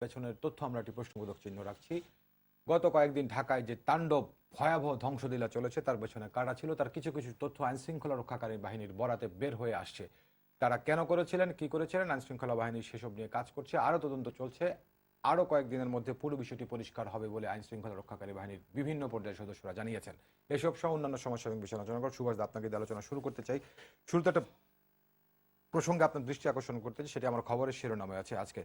পেছনের তথ্য আমরা একটি প্রশ্নবোধক চিহ্ন রাখছি। গত কয়েকদিন ঢাকায় যে তাণ্ডব ভয়াবহ ধ্বংসলীলা চলেছে, তার পেছনে কারা ছিল, তার কিছু কিছু তথ্য আইন শৃঙ্খলা রক্ষাকারী বাহিনীর বরাতে বের হয়ে আসছে। তারা কেন করেছিলেন, কি করেছিলেন আইন শৃঙ্খলা বাহিনী সেসব নিয়ে কাজ করছে, আরও তদন্ত চলছে। আরও কয়েকদিনের মধ্যে পুরো বিষয়টি পরিষ্কার হবে বলে আইন শৃঙ্খলা রক্ষাকারী বাহিনীর বিভিন্ন পর্যায়ের সদস্যরা জানিয়েছেন। এসব সহ অন্যান্য সমস্যা এবং বিষয় আলোচনা কর সুভাষ আপনাকে আলোচনা শুরু করতে চাই। শুরুতে একটা প্রসঙ্গে আপনার দৃষ্টি আকর্ষণ করতে চাই, সেটি আমার খবরের শিরোনামে আছে আজকে।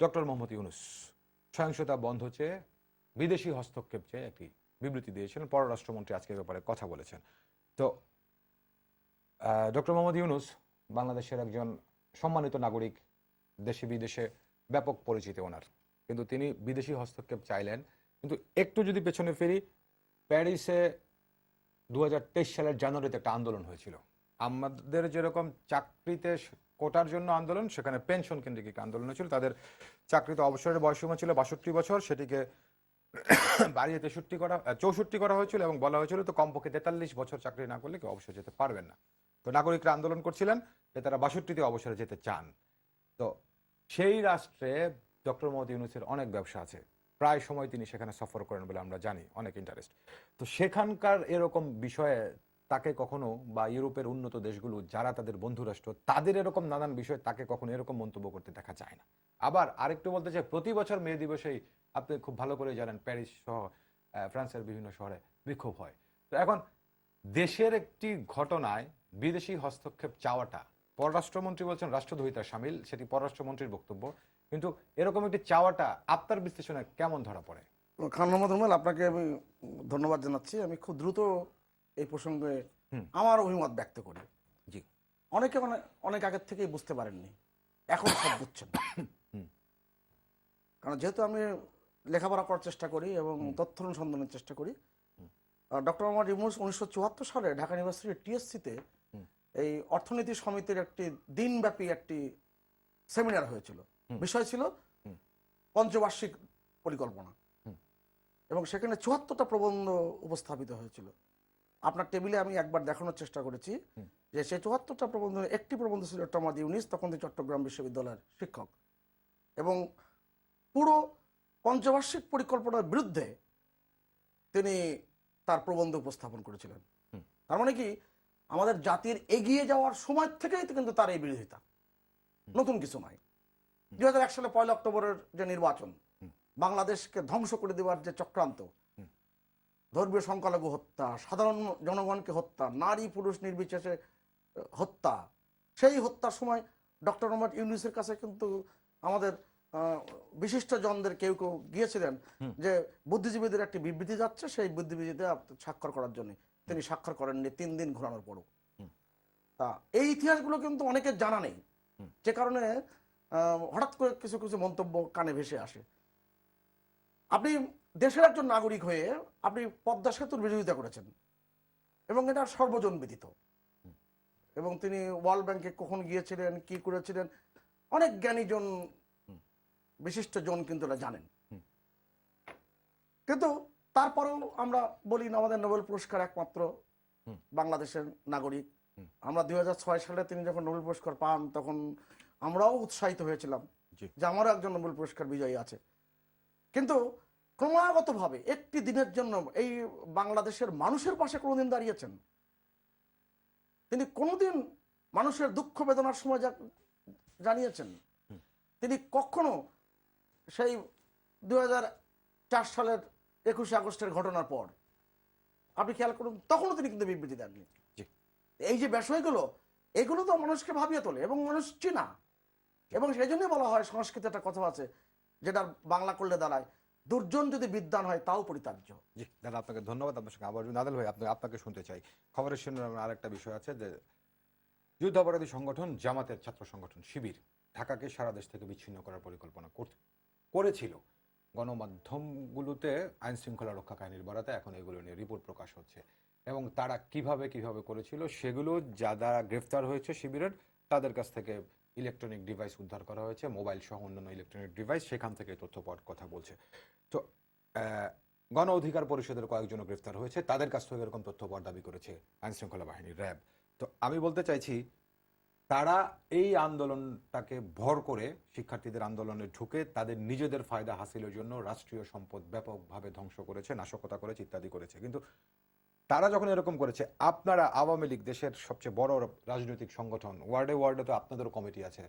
ডক্টর মোহাম্মদ ইউনুস সহিংসতা বন্ধ চেয়ে বিদেশি হস্তক্ষেপ চেয়ে একটি বিবৃতি দিয়েছিলেন। পররাষ্ট্রমন্ত্রী আজকে ব্যাপারে কথা বলেছেন। তো ডক্টর মোহাম্মদ ইউনুস বাংলাদেশের একজন সম্মানিত নাগরিক, দেশে বিদেশে ব্যাপক পরিচিতি ওনার। কিন্তু তিনি বিদেশি হস্তক্ষেপ চাইলেন। কিন্তু একটু যদি পেছনে ফিরি, প্যারিসে দু হাজার তেইশ সালের জানুয়ারিতে একটা আন্দোলন হয়েছিল। আমাদের যেরকম চাকরিতে কোটার জন্য আন্দোলন, সেখানে পেনশন কেন্দ্রিক আন্দোলন হয়েছিল। তাদের চাকরিতে অবসরের বয়সীমা ছিল বাষট্টি বছর, সেটিকে বাড়িয়ে তেষট্টি করা চৌষট্টি করা হয়েছিল এবং বলা হয়েছিল তো কমপক্ষে তেতাল্লিশ বছর চাকরি না করলে কেউ অবসর যেতে পারবেন না। তো নাগরিকরা আন্দোলন করছিলেন যে তারা বাষট্টিতে অবসরে যেতে চান। তো সেই রাষ্ট্রে ডক্টর মোহাম্মদ ইউনুসের অনেক ব্যবসা আছে। প্রায় সময় তিনি সেখানে সফর করেন বলে আমরা জানি, অনেক ইন্টারেস্ট তো সেখানকার এরকম বিষয়ে তাকে কখনো বা ইউরোপের উন্নত দেশগুলো যারা তাদের বন্ধু রাষ্ট্র তাদের এরকম নানান বিষয়ে তাকে কখনো এরকম মন্তব্য করতে দেখা যায় না। আবার আরেকটু বলতে চাই, প্রতি বছর মে দিবসেই আপনি খুব ভালো করে জানেন, প্যারিস সহ ফ্রান্সের বিভিন্ন শহরে বিক্ষোভ হয়। তো এখন দেশের একটি ঘটনায় বিদেশি হস্তক্ষেপ চাওয়াটা, পররাষ্ট্রমন্ত্রী বলছেন রাষ্ট্রদ্রোহিতা সামিল, সেটি পররাষ্ট্রমন্ত্রীর বক্তব্য। কিন্তু এরকম একটি চাওয়াটা আপনার বিশ্লেষণে কেমন ধরা পড়ে? খান মোহাম্মদ রুমেল, আপনাকে আমি ধন্যবাদ জানাচ্ছি। আমি খুব দ্রুত এই প্রসঙ্গে আমার অভিমত ব্যক্ত করি। জি। অনেকে মানে অনেক আগের থেকেই বুঝতে পারেননি। এখন সব বুঝছেন। কারণ যেহেতু আমি লেখাপড়া করার চেষ্টা করি এবং তথ্য অনুসন্ধানের চেষ্টা করি ডক্টর মোহাম্মদ ইউনুস উনিশশো চুয়াত্তর সালে ঢাকা ইউনিভার্সিটির টিএসসিতে এই অর্থনীতি সমিতির একটি দিনব্যাপী একটি সেমিনার হয়েছিল। বিষয় ছিল পঞ্চবার্ষিক পরিকল্পনা। এবং সেখানে চুয়াত্তরটা প্রবন্ধ উপস্থাপিত হয়েছিল। আপনার টেবিলে আমি একবার দেখানোর চেষ্টা করেছি যে সেই চুয়াত্তরটা প্রবন্ধ একটি প্রবন্ধ ছিল মোহাম্মদ ইউনিস তখন তিনি চট্টগ্রাম বিশ্ববিদ্যালয়ের শিক্ষক। এবং পুরো পঞ্চবার্ষিক পরিকল্পনার বিরুদ্ধে তিনি তার প্রবন্ধ উপস্থাপন করেছিলেন। তার মানে কি? আমাদের জাতির এগিয়ে যাওয়ার সময় থেকেই তো কিন্তু তার এই বিরোধিতা। নতুন কিছু নয়। দুই হাজার এক সালে পয়লা অক্টোবরের যে নির্বাচন বাংলাদেশকে ধ্বংস করে দেওয়ার যে চক্রান্ত। ধর্মীয় সংখ্যালঘু হত্যা সাধারণ জনগণকে হত্যা নারী পুরুষ নির্বিশেষে হত্যা। সেই হত্যার সময় ডক্টর মোহাম্মদ ইউনুসের কাছে কিন্তু আমাদের বিশিষ্ট জনদের কেউ কেউ গিয়েছিলেন যে বুদ্ধিজীবীদের একটি বিবৃতি যাচ্ছে সেই বুদ্ধিজীবীদের স্বাক্ষর করার জন্য। তিনি স্বাক্ষর করেননি তিন দিন ঘোরানোর পরও। তা এই ইতিহাসগুলো কিন্তু অনেকের জানা নেই। যে কারণে হঠাৎ করে কিছু কিছু মন্তব্য কানে ভেসে আসে। আপনি দেশের একজন নাগরিক হয়ে আপনি পদ্মা সেতুর বিরোধিতা করেছেন এবং এটা সর্বজন বিদিত এবং তিনি ওয়ার্ল্ড ব্যাংকে কখন গিয়েছিলেন কি করেছিলেন অনেক জ্ঞানীজন হুম। বিশিষ্ট জন কিন্তু এটা জানেন কিন্তু তারপরেও আমরা বলি না আমাদের নোবেল পুরস্কার একমাত্র বাংলাদেশের নাগরিক। আমরা দুই হাজার ছয় সালে তিনি যখন নোবেল পুরস্কার পান তখন আমরাও উৎসাহিত হয়েছিলাম যে আমারও একজন নোবেল পুরস্কার বিজয়ী আছে কিন্তু ক্রমাগতভাবে একটি দিনের জন্য এই বাংলাদেশের মানুষের পাশে কোনোদিন দাঁড়িয়েছেন। তিনি কোনোদিন মানুষের দুঃখ বেদনার সময় জানিয়েছেন। তিনি কখনো সেই দু চার সালের একুশে আগস্টের ঘটনার পর আপনি খেয়াল করুন তখনও তিনি কিন্তু বিবৃতি দেননি। এই যে বিষয়গুলো এগুলো তো মানুষকে ভাবিয়ে তোলে এবং মানুষ চেনা। এবং সেই জন্যই বলা হয় সংস্কৃত একটা কথা আছে যেটা বাংলা করলে দাঁড়ায়। দুর্জন যদি বিদ্যান হয়, তাও পরিতার্য জি, দাদা, আপনাকে ধন্যবাদ। আপনার সঙ্গে আবার নাদাল ভাই আপনি আপনাকে শুনতে চাই। খবরের শিরোনামে আরেকটা বিষয় আছে যে, যুদ্ধাপরাধী সংগঠন, জামাতের ছাত্র সংগঠন, শিবির, ঢাকাকে সারা দেশ থেকে বিচ্ছিন্ন করার পরিকল্পনা কর- করেছিল। গণমাধ্যমগুলোতে আইন শৃঙ্খলা রক্ষা কাহিনীর বরাতে এখন এগুলো নিয়ে রিপোর্ট প্রকাশ হচ্ছে। এবং তারা কীভাবে কীভাবে করেছিল, সেগুলো যারা গ্রেফতার হয়েছে শিবিরের তাদের কাছ থেকে ইলেকট্রনিক ডিভাইস উদ্ধার করা হয়েছে মোবাইল সহ অন্যান্য ইলেকট্রনিক ডিভাইস সেখান থেকে তথ্য পাওয়ার কথা বলছে। তো গণ অধিকার পরিষদের কয়েকজন গ্রেফতার হয়েছে, তাদের কাছ থেকে এরকম তথ্য পাওয়ার দাবি করেছে আইন শৃঙ্খলা বাহিনী র্যাব। তো, আমি বলতে চাইছি, তারা এই আন্দোলনটাকে ভর করে শিক্ষার্থীদের আন্দোলনে ঢুকে তাদের নিজেদের ফায়দা হাসিলের জন্য রাষ্ট্রীয় সম্পদ ব্যাপকভাবে ধ্বংস করেছে, নাশকতা করেছে ইত্যাদি করেছে। কিন্তু তারা যখন এরকম করেছে আপনারা আওয়ামী লীগ দেশের সবচেয়ে বড় রাজনৈতিক সংগঠন ওয়ার্ডে ওয়ার্ডে তো আপনাদেরও কমিটি আছে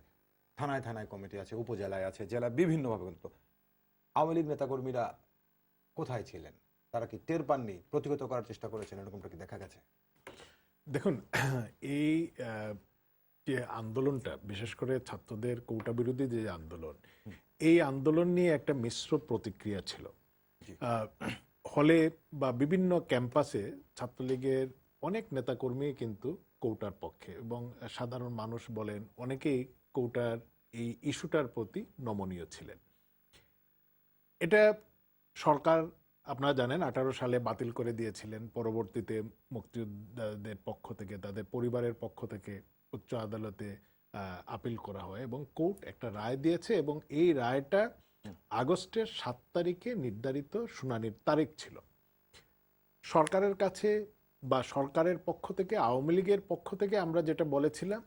থানায় থানায় কমিটি আছে উপজেলায় আছে জেলা বিভিন্নভাবে কিন্তু আওয়ামী লীগ নেতাকর্মীরা কোথায় ছিলেন? তারা কি টের পাননি? প্রতিহত করার চেষ্টা করেছেন? এরকমটা কি দেখা গেছে? দেখুন এই যে আন্দোলনটা বিশেষ করে ছাত্রদের কৌটা বিরোধী যে আন্দোলন এই আন্দোলন নিয়ে একটা মিশ্র প্রতিক্রিয়া ছিল। হলে বা বিভিন্ন ক্যাম্পাসে ছাত্রলীগের অনেক নেতাকর্মী কিন্তু কৌটার পক্ষে এবং সাধারণ মানুষ বলেন অনেকেই কৌটার এই ইস্যুটার প্রতি নমনীয় ছিলেন। এটা সরকার, আপনারা জানেন, আঠারো সালে বাতিল করে দিয়েছিলেন। পরবর্তীতে মুক্তিযোদ্ধাদের পক্ষ থেকে, তাদের পরিবারের পক্ষ থেকে উচ্চ আদালতে আপিল করা হয় এবং কোর্ট একটা রায় দিয়েছে এবং এই রায়টা আগস্টের সাত তারিখে নির্ধারিত শুনানির তারিখ ছিল। সরকারের কাছে বা সরকারের পক্ষ থেকে, আওয়ামী লীগের পক্ষ থেকে আমরা যেটা বলেছিলাম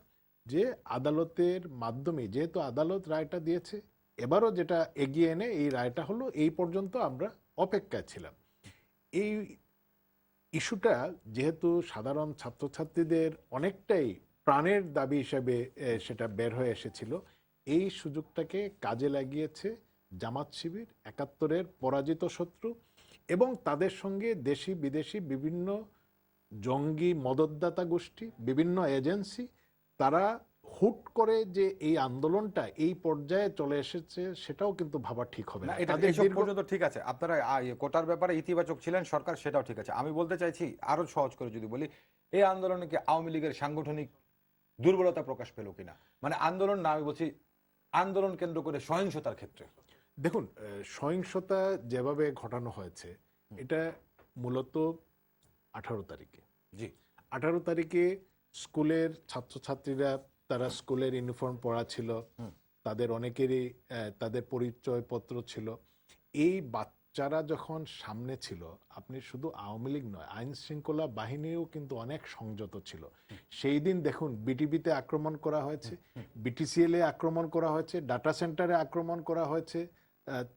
যে আদালতের মাধ্যমে, যেহেতু আদালত রায়টা দিয়েছে, এবারও যেটা এগিয়ে এনে এই রায়টা হলো, এই পর্যন্ত আমরা অপেক্ষায় ছিলাম। এই ইস্যুটা যেহেতু সাধারণ ছাত্রছাত্রীদের অনেকটাই প্রাণের দাবি হিসেবে সেটা বের হয়ে এসেছিল, এই সুযোগটাকে কাজে লাগিয়েছে জামাত শিবির একাত্তরের পরাজিত শত্রু এবং তাদের সঙ্গে দেশি বিদেশি বিভিন্ন জঙ্গি মদতদাতা গোষ্ঠী বিভিন্ন এজেন্সি তারা হুট করে যে এই আন্দোলনটা এই পর্যায়ে চলে এসেছে সেটাও কিন্তু ভাবা ঠিক হবে না এটা পর্যন্ত ঠিক আছে। আপনারা কোটার ব্যাপারে ইতিবাচক ছিলেন সরকার সেটাও ঠিক আছে। আমি বলতে চাইছি আরও সহজ করে যদি বলি এই আন্দোলনে কি আওয়ামী লীগের সাংগঠনিক দুর্বলতা প্রকাশ পেল কিনা? মানে আন্দোলন না আমি বলছি আন্দোলন কেন্দ্র করে সহিংসতার ক্ষেত্রে। দেখুন সহিংসতা যেভাবে ঘটানো হয়েছে এটা মূলত আঠারো তারিখে। জি। আঠারো তারিখে স্কুলের ছাত্রছাত্রীরা তারা স্কুলের ইউনিফর্ম পরা ছিল তাদের অনেকেরই তাদের পরিচয়পত্র ছিল। এই বাচ্চারা যখন সামনে ছিল আপনি শুধু আওয়ামী লীগ নয় আইন শৃঙ্খলা বাহিনীও কিন্তু অনেক সংযত ছিল। সেই দিন দেখুন বিটিভিতে আক্রমণ করা হয়েছে বিটিসিএল এ আক্রমণ করা হয়েছে ডাটা সেন্টারে আক্রমণ করা হয়েছে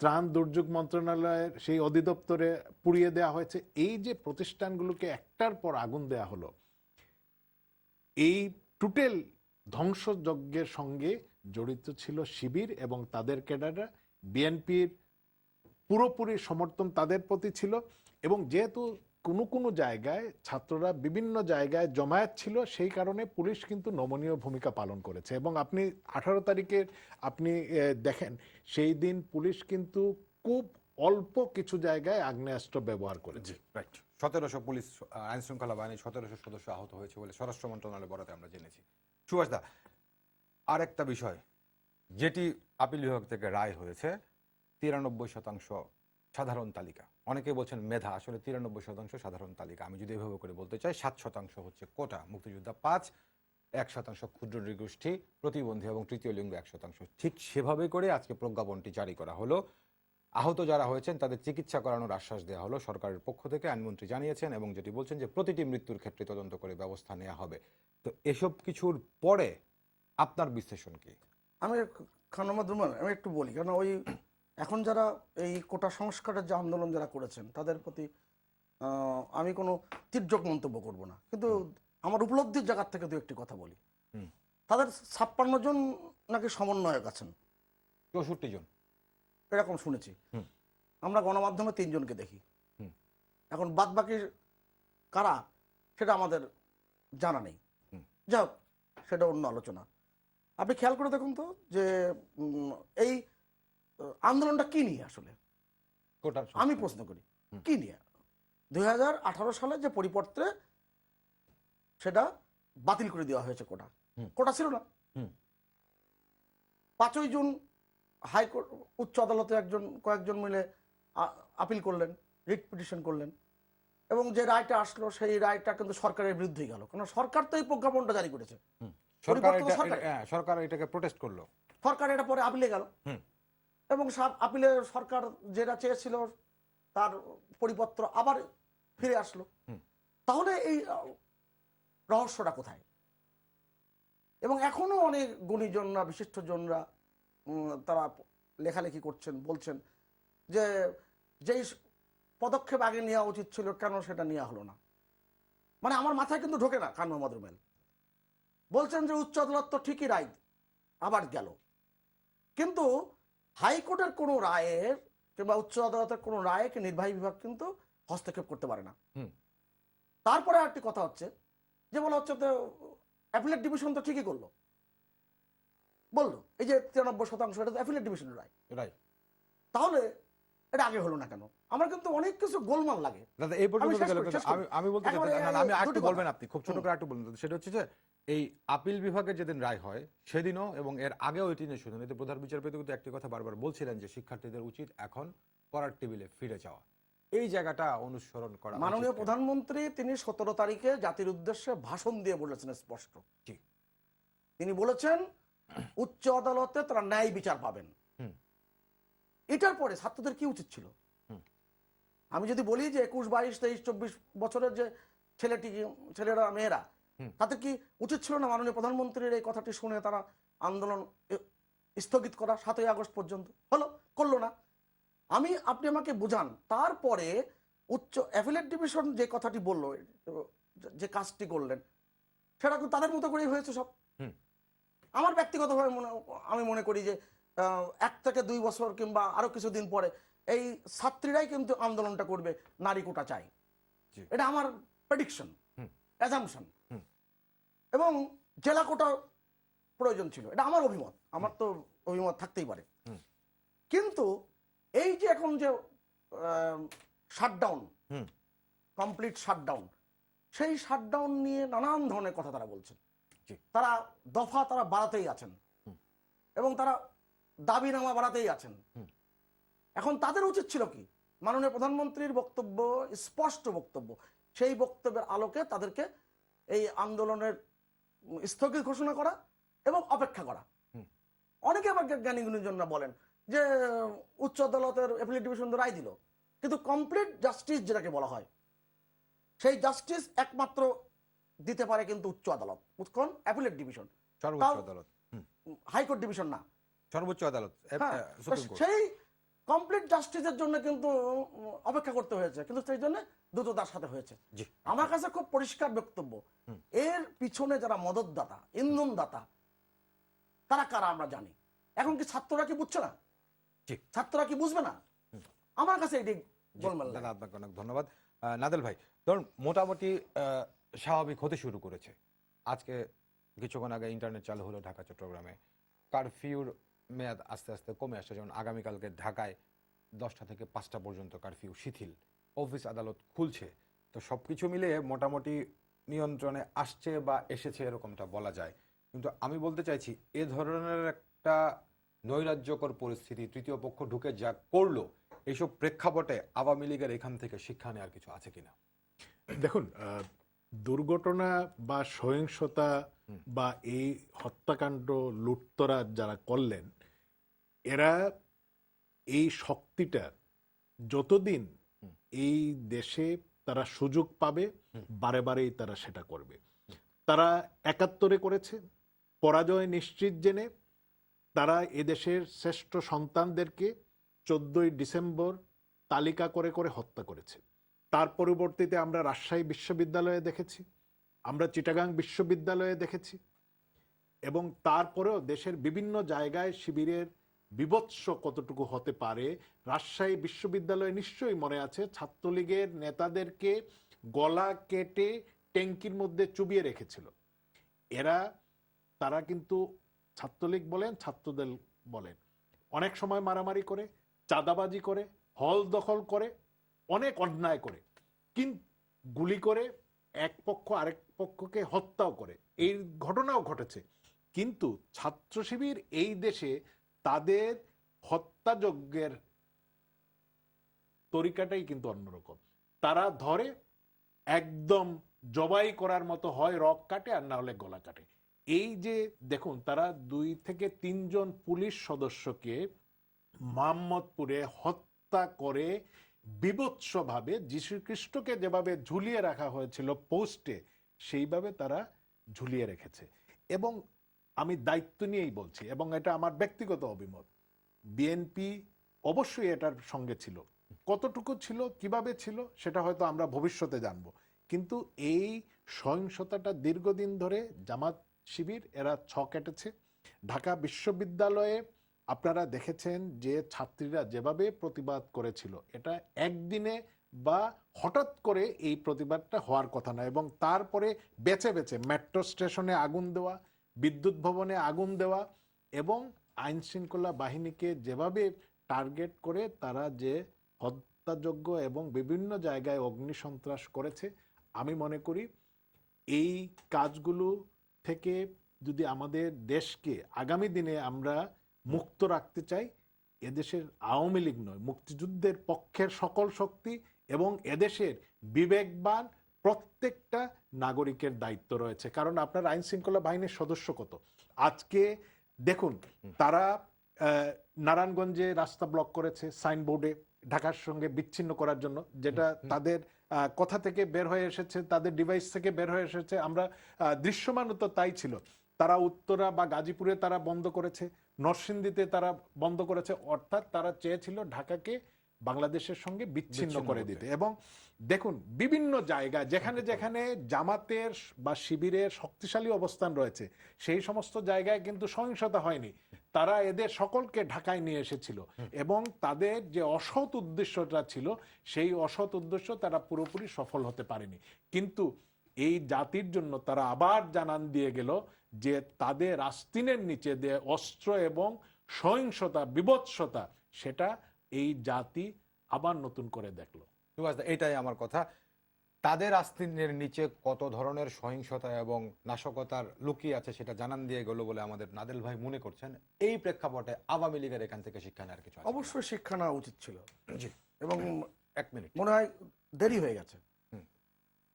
ত্রাণ দুর্যোগ মন্ত্রণালয়ের সেই অধিদপ্তরে পুড়িয়ে দেওয়া হয়েছে। এই যে প্রতিষ্ঠানগুলোকে একটার পর আগুন দেয়া হলো, এই টোটাল ধ্বংসযজ্ঞের সঙ্গে জড়িত ছিল শিবির এবং তাদের ক্যাডাররা। বিএনপির পুরোপুরি সমর্থন তাদের প্রতি ছিল এবং যেহেতু কোনো কোনো জায়গায় ছাত্ররা বিভিন্ন জায়গায় জমায়েত ছিল, সেই কারণে পুলিশ কিন্তু নমনীয় ভূমিকা পালন করেছে। এবং আপনি আঠারো তারিখের আপনি দেখেন, সেই দিন পুলিশ কিন্তু খুব অল্প কিছু জায়গায় আগ্নেয়াস্ত্র ব্যবহার করেছে। রাইট সতেরোশো পুলিশ আইন শৃঙ্খলা বাহিনীর সতেরোশো সদস্য আহত হয়েছে বলে স্বরাষ্ট্র মন্ত্রণালয় বরাতে আমরা জেনেছি। সুভাষ দা আর একটা বিষয়, যেটি আপিল বিভাগ থেকে রায় হয়েছে, তিরানব্বই শতাংশ সাধারণ তালিকা। অনেকে বলছেন মেধা, আসলে তিরানব্বই শতাংশ সাধারণ তালিকা। আমি যদি এভাবে করে বলতে চাই, সাত শতাংশ হচ্ছে কোটা, মুক্তিযোদ্ধা পাঁচ, এক শতাংশ ক্ষুদ্র নৃগোষ্ঠী, প্রতিবন্ধী এবং তৃতীয় লিঙ্গ এক শতাংশ। ঠিক সেভাবে করে আজকে প্রজ্ঞাপনটি জারি করা হলো। আহত যারা হয়েছেন, তাদের চিকিৎসা করানোর আশ্বাস দেওয়া হলো সরকারের পক্ষ থেকে। আইনমন্ত্রী জানিয়েছেন এবং যেটি বলছেন যে প্রতিটি মৃত্যুর ক্ষেত্রে তদন্ত করে ব্যবস্থা নেওয়া হবে। তো এসব কিছুর পরে আপনার বিশ্লেষণ কি? আমি খান আমি একটু বলি। কারণ ওই এখন যারা এই কোটা সংস্কারের যে আন্দোলন যারা করেছেন তাদের প্রতি আমি কোনো তির্যক মন্তব্য করব না। কিন্তু আমার উপলব্ধির জায়গার থেকে দু একটি কথা বলি। তাদের ছাপ্পান্ন জন নাকি সমন্বয়ক আছেন। চৌষট্টি জন। এরকম শুনেছি। আমরা গণমাধ্যমে তিনজনকে দেখি। এখন বাদ বাকি কারা সেটা আমাদের জানা নেই। যাক সেটা অন্য আলোচনা। আপনি খেয়াল করে দেখুন তো যে এই আন্দোলনটা কি নিয়ে আসলে? আমি প্রশ্ন করি কি নিয়ে? দুই সালে যে পরিপত্রে সেটা বাতিল করে দেওয়া হয়েছে কোটা। কোটা ছিল না। পাঁচই জুন হাইকোর্ট উচ্চ আদালতে একজন কয়েকজন মিলে আপিল করলেন রিট পিটিশন করলেন এবং যে রায়টা আসলো সেই রায়টা কিন্তু সরকারের বিরুদ্ধেই গেল। কারণ সরকার তো এই প্রজ্ঞাপনটা জারি করেছে। সরকার হ্যাঁ, সরকার এটাকে প্রোটেস্ট করল। সরকার এটা পরে আপিলে গেল। এবং সব আপিলে সরকার যেটা চেয়েছিল তার পরিপত্র আবার ফিরে আসলো। তাহলে এই রহস্যটা কোথায়? এবং এখনও অনেক গুণীজনরা বিশিষ্টজনরা তারা লেখালেখি করছেন বলছেন যে যেই পদক্ষেপ আগে নেওয়া উচিত ছিল কেন সেটা নেওয়া হলো না। মানে আমার মাথায় কিন্তু ঢোকে না খান মোহাম্মদ রুমেল বলছেন যে উচ্চ আদালত তো ঠিকই রায় আবার গেল। কিন্তু হাইকোর্টের কোনো রায়ের কিংবা উচ্চ আদালতের কোনো রায়কে নির্বাহী বিভাগ কিন্তু হস্তক্ষেপ করতে পারে না। তারপরে আরেকটি কথা হচ্ছে যে বলা হচ্ছে তো অ্যাপিলেট ডিভিশন তো ঠিকই করল। বলল এই যে তিরানব্বই শতাংশ এটা তো অ্যাপিলেট ডিভিশনের রায়। রাইট। তাহলে এটা আগে হলো না কেন? আমার কিন্তু অনেক কিছু গোলমাল লাগে। দাদা এই পর্যন্ত। আমি আমি বলতে চাই আমি আপনি খুব ছোট করে একটু বলুন। সেটা হচ্ছে যে এই আপিল বিভাগের যেদিন রায় হয় সেদিনও এবং এর আগেও এটি নিয়ে শুনুন প্রধান বিচারপতি কিন্তু একটি কথা বারবার বলছিলেন যে শিক্ষার্থীদের উচিত এখন পড়ার টেবিলে ফিরে যাওয়া এই জায়গাটা অনুসরণ করা মাননীয় প্রধানমন্ত্রী তিনি সতেরো তারিখে জাতির উদ্দেশ্যে ভাষণ দিয়ে বলেছেন স্পষ্ট জি। তিনি বলেছেন উচ্চ আদালতে তারা ন্যায় বিচার পাবেন হুম। এটার পরে ছাত্রদের কি উচিত ছিল। আমি যদি বলি যে একুশ বাইশ তেইশ চব্বিশ বছরের যে ছেলেটি ছেলেরা মেয়েরা। তাদের কি উচিত ছিল না মাননীয় প্রধানমন্ত্রীর এই কথাটি শুনে তারা আন্দোলন স্থগিত করা সাতই আগস্ট পর্যন্ত হলো করল না আমি আপনি আমাকে বুঝান তারপরে উচ্চ অ্যাফিলেট ডিভিশন যে কথাটি বলল যে- কাজটি করলেন সেটা তাদের মতো করেই হয়েছে সব। আমার ব্যক্তিগতভাবে মনে আমি মনে করি যে এক থেকে দুই বছর কিংবা আরও কিছুদিন পরে এই ছাত্রীরাই কিন্তু আন্দোলনটা করবে নারী কোটা চাই এটা আমার প্রেডিকশন। অ্যাজামশন। এবং জেলা কোটা প্রয়োজন ছিল। এটা আমার অভিমত। আমার তো অভিমত থাকতেই পারে। কিন্তু এই যে এখন যে শাটডাউন হুম। কমপ্লিট শাটডাউন সেই শাটডাউন নিয়ে নানান ধরনের কথা তারা বলছেন। তারা দফা তারা বাড়াতেই আছেন। এবং তারা দাবিনামা বাড়াতেই আছেন। এখন তাদের উচিত ছিল কি? মাননীয় প্রধানমন্ত্রীর বক্তব্য স্পষ্ট বক্তব্য সেই বক্তব্যের আলোকে তাদেরকে এই আন্দোলনের স্থগিত ঘোষণা করা এবং অপেক্ষা করা। অনেকে আবার জ্ঞানী গুণীজনরা বলেন যে উচ্চ আদালতের অ্যাপিলেট ডিভিশন রায় দিল কিন্তু কমপ্লিট জাস্টিস যেটাকে বলা হয় সেই জাস্টিস একমাত্র দিতে পারে কিন্তু উচ্চ আদালত কোন? অ্যাপিলেট ডিভিশন সর্বোচ্চ আদালত। হাইকোর্ট ডিভিশন না। সর্বোচ্চ আদালত হ্যাঁ, সেই কমপ্লিট জাস্টিসের জন্য কিন্তু অপেক্ষা করতে হয়েছে। কিন্তু সেই জন্য দ্রুততার সাথে হয়েছে। জি। আমার কাছে খুব পরিষ্কার বক্তব্য। এর পিছনে যারা মদতদাতা ইন্ধনদাতা তারা কারা আমরা জানি? এখন কি ছাত্ররা কি বুঝছে না। ছাত্ররা কি বুঝবে না? আমার কাছে এটি গোলমাল আপনাকে অনেক ধন্যবাদ। নাদেল ভাই ধরুন মোটামুটি স্বাভাবিক হতে শুরু করেছে। আজকে কিছুক্ষণ আগে ইন্টারনেট চালু হলো ঢাকা চট্টগ্রামে কারফিউর মেয়াদ আস্তে আস্তে কমে আসছে। যেমন আগামীকালকে ঢাকায় দশটা থেকে পাঁচটা পর্যন্ত কারফিউ শিথিল। অফিস আদালত খুলছে। তো সব কিছু মিলিয়ে মোটামুটি নিয়ন্ত্রণে আসছে বা এসেছে এরকমটা বলা যায়। কিন্তু আমি বলতে চাইছি এ ধরনের একটা নৈরাজ্যকর পরিস্থিতি তৃতীয় পক্ষ ঢুকে যা করল এইসব প্রেক্ষাপটে আওয়ামী লীগের এখান থেকে শিক্ষা নেওয়ার কিছু আছে কিনা? দেখুন দুর্ঘটনা বা সহিংসতা বা এই হত্যাকাণ্ড লুটতরা যারা করলেন এরা এই শক্তিটা যতদিন এই দেশে তারা সুযোগ পাবে বারে বারেই তারা সেটা করবে। তারা একাত্তরে করেছে পরাজয় নিশ্চিত জেনে তারা এদেশের শ্রেষ্ঠ সন্তানদেরকে চোদ্দই ডিসেম্বর তালিকা করে করে হত্যা করেছে। তার পরবর্তীতে আমরা রাজশাহী বিশ্ববিদ্যালয়ে দেখেছি আমরা চিটাগাং বিশ্ববিদ্যালয়ে দেখেছি এবং তারপরেও দেশের বিভিন্ন জায়গায় শিবিরের বিভৎস কতটুকু হতে পারে? রাজশাহী বিশ্ববিদ্যালয়ে নিশ্চয়ই মনে আছে, ছাত্রলীগের নেতাদেরকে গলা কেটে ট্যাঙ্কির মধ্যে চুবিয়ে রেখেছিল। এরা, তারা কিন্তু ছাত্রলীগ বলেন, ছাত্রদল বলেন। অনেক সময় মারামারি করে, চাঁদাবাজি করে, হল দখল করে, অনেক অন্যায় করে। কিন্তু গুলি করে, এক পক্ষ আরেক পক্ষকে হত্যাও করে। এই ঘটনাও ঘটেছে। কিন্তু ছাত্র শিবির এই দেশে তাদের হত্যাযজ্ঞের তরিকাটাই কিন্তু অন্যরকম তারা ধরে একদম জবাই করার মতো হয়, রক কাটে আর না হলে গলা কাটে। এই যে দেখুন, তারা দুই থেকে তিনজন পুলিশ সদস্যকে মোহাম্মদপুরে হত্যা করে বিভৎসভাবে যীশু খ্রিস্টকে যেভাবে ঝুলিয়ে রাখা হয়েছিল পোস্টে, সেইভাবে তারা ঝুলিয়ে রেখেছে। এবং আমি দায়িত্ব নিয়েই বলছি এবং এটা আমার ব্যক্তিগত অভিমত। বিএনপি অবশ্যই এটার সঙ্গে ছিল। কতটুকু ছিল, কীভাবে ছিল, সেটা হয়তো আমরা ভবিষ্যতে জানব। কিন্তু এই সহিংসতাটা দীর্ঘদিন ধরে জামাত শিবির, এরা ছ কেটেছে। ঢাকা বিশ্ববিদ্যালয়ে আপনারা দেখেছেন যে ছাত্রীরা যেভাবে প্রতিবাদ করেছিল, এটা একদিনে বা হঠাৎ করে এই প্রতিবাদটা হওয়ার কথা না এবং তারপরে বেছে বেছে মেট্রো স্টেশনে আগুন দেওয়া বিদ্যুৎ ভবনে আগুন দেওয়া এবং আইন শৃঙ্খলা বাহিনীকে যেভাবে টার্গেট করে তারা যে হত্যাযোগ্য এবং বিভিন্ন জায়গায় অগ্নিসন্ত্রাস করেছে, আমি মনে করি এই কাজগুলো থেকে যদি আমাদের দেশকে আগামী দিনে আমরা মুক্ত রাখতে চাই, এদেশের আওয়ামী লীগ নয়, মুক্তিযুদ্ধের পক্ষের সকল শক্তি এবং এদেশের বিবেকবান প্রত্যেকটা নাগরিকের দায়িত্ব রয়েছে। কারণ আপনার আইন শৃঙ্খলা বাহিনীর সদস্য কত? আজকে দেখুন তারা নারায়ণগঞ্জে রাস্তা ব্লক করেছে সাইনবোর্ডে ঢাকার সঙ্গে বিচ্ছিন্ন করার জন্য যেটা তাদের কথা থেকে বের হয়ে এসেছে তাদের ডিভাইস থেকে বের হয়ে এসেছে। আমরা আহ, দৃশ্যমানও তো তাই ছিল। তারা উত্তরা বা গাজীপুরে তারা বন্ধ করেছে নরসিংদীতে তারা বন্ধ করেছে অর্থাৎ তারা চেয়েছিল ঢাকাকে বাংলাদেশের সঙ্গে বিচ্ছিন্ন করে দিতে। এবং দেখুন বিভিন্ন জায়গা যেখানে যেখানে জামাতের বা শিবিরের শক্তিশালী অবস্থান রয়েছে সেই সমস্ত জায়গায় কিন্তু সহিংসতা হয়নি। তারা এদের সকলকে ঢাকায় নিয়ে এসেছিল এবং তাদের যে অসৎ উদ্দেশ্যটা ছিল সেই অসৎ উদ্দেশ্য তারা পুরোপুরি সফল হতে পারেনি। কিন্তু এই জাতির জন্য তারা আবার জানান দিয়ে গেল যে তাদের আস্তিনের নিচে যে অস্ত্র এবং সহিংসতা বিভৎসতা সেটা এই জাতি আবার নতুন করে দেখল। এটাই আমার কথা। তাদের আস্তিনের নিচে কত ধরনের সহিংসতা এবং নাশকতার লুকিয়ে আছে সেটা জানান দিয়ে গেল বলে আমাদের নাদেল ভাই মনে করছেন? এই প্রেক্ষাপটে আওয়ামী লীগের এখান থেকে শিক্ষা নেওয়ার কিছু অবশ্যই শিক্ষা নেওয়া উচিত ছিল। জি। এবং এক মিনিট। মনে হয় দেরি হয়ে গেছে। হুম।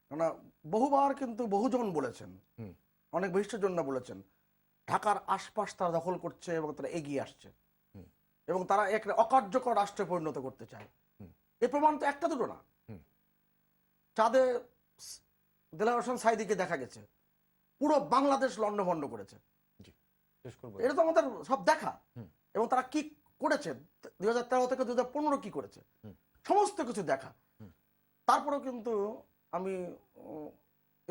কেননা বহুবার কিন্তু বহুজন বলেছেন। হুম। অনেক বিশিষ্টজনরা বলেছেন। ঢাকার আশপাশ তারা দখল করছে এবং তারা এগিয়ে আসছে। এবং তারা এক অকার্যকর রাষ্ট্রে পরিণত করতে চায়। এর প্রমাণ তো একটা দুটো না। চাঁদে দেলাওয়ার হোসেন সাইদিকে দেখা গেছে। পুরো বাংলাদেশ লন্ডভন্ড করেছে। এটা তো আমাদের সব দেখা। এবং তারা কি করেছে? দুই হাজার তেরো থেকে দুই হাজার পনেরো কি করেছে? সমস্ত কিছু দেখা। তারপরেও কিন্তু আমি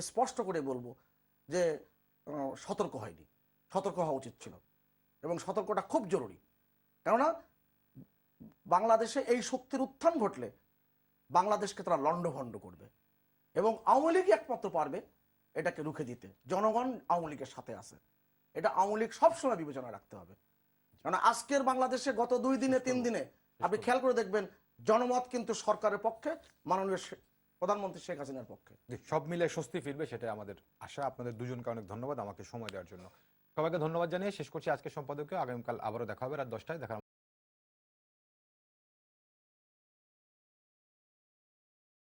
স্পষ্ট করে বলব যে সতর্ক হয়নি। সতর্ক হওয়া উচিত ছিল। এবং সতর্কটা খুব জরুরি। কেননা বাংলাদেশে এই শক্তির উত্থান ঘটলে বাংলাদেশকে তারা লণ্ডভণ্ড করবে এবং আওয়ামী লীগই একমাত্র পারবে এটাকে রুখে দিতে। জনগণ আওয়ামী লীগের সাথে আছে। এটা আওয়ামী লীগ সবসময় বিবেচনা রাখতে হবে। কারণ আজকের বাংলাদেশে গত দুই দিনে, তিন দিনে আপনি খেয়াল করে দেখবেন জনমত কিন্তু সরকারের পক্ষে, মাননীয় প্রধানমন্ত্রী শেখ হাসিনার পক্ষে। সব মিলে স্বস্তি ফিরবে, সেটাই আমাদের আশা। আপনাদের দুজনকে অনেক ধন্যবাদ আমাকে সময় দেওয়ার জন্য। সবাইকে ধন্যবাদ জানিয়ে শেষ করছি আজকে সম্পাদকীয়। আগামীকাল আবারও দেখা হবে রাত দশটায়। দেখা